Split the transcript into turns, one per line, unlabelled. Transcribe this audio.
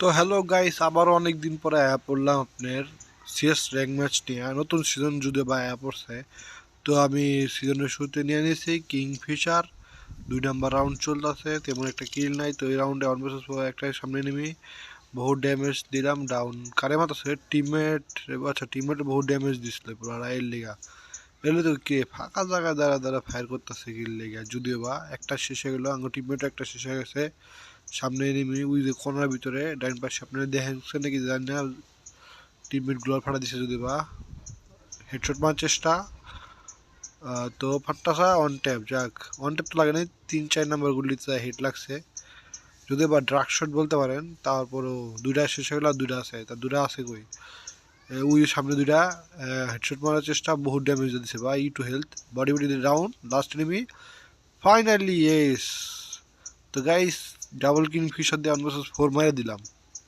তো hello guys আবারও অনেক দিন পরে অ্যাপ পড়লাম আপনার সিএস র্যাঙ্ক ম্যাচ নিয়ে। নতুন সিজন যদিও বা অ্যাপ পড়ছে, তো আমি সিজনের শুরুতে নিয়ে নিয়েছি কিং ফিশার দুই নাম্বার রাউন্ড চলতেছে, তেমন একটা কিল নাই, তো এই রাউন্ডে ওয়ান ভার্সেস একটাই সামনে নেমি। বহু ড্যামেজ দিলাম ডাউন কারে মাতাছে টিমমেট আচ্ছা টিমমেট বহু ড্যামেজ দিছিল পুরো রায়ের লিগা। এলে তো কে ফাঁকা জায়গায় দ্বারা দ্বারা ফায়ার করতেছে কিল লিগা। যদিও বা একটা শেষ হয়ে গেলো আঙ্গো টিমমেট একটা শেষ হয়ে গেছে। সামনে এনিমি ওই যে কোনার ভিতরে, ডাইন পাশে আপনারা দেখেন নাকি জানি না টিমমেটগুলো ফাটা দিছে যদি বা। হেডশট মারার চেষ্টা। তো ফাট্টাসা অন ট্যাপ যাক। অন ট্যাপ তো লাগে নাই, তিন চার নাম্বার গুলিতে হিট লাগছে। যদি বা ড্রাগ শট বলতে পারেন, তারপরও দুইটা শেষ হয়ে গেলো আর দুইটা আছে। তার দুইটা আছে কই? ওই সামনে দুইটা হেডশট মারার চেষ্টা, বহুত ড্যামেজ দিচ্ছে বা ই two health body body down last enemy finally yes তো গাইস ডাবল কিং ফিশার দিয়ে অনভার্সেস ফোর মারে দিলাম।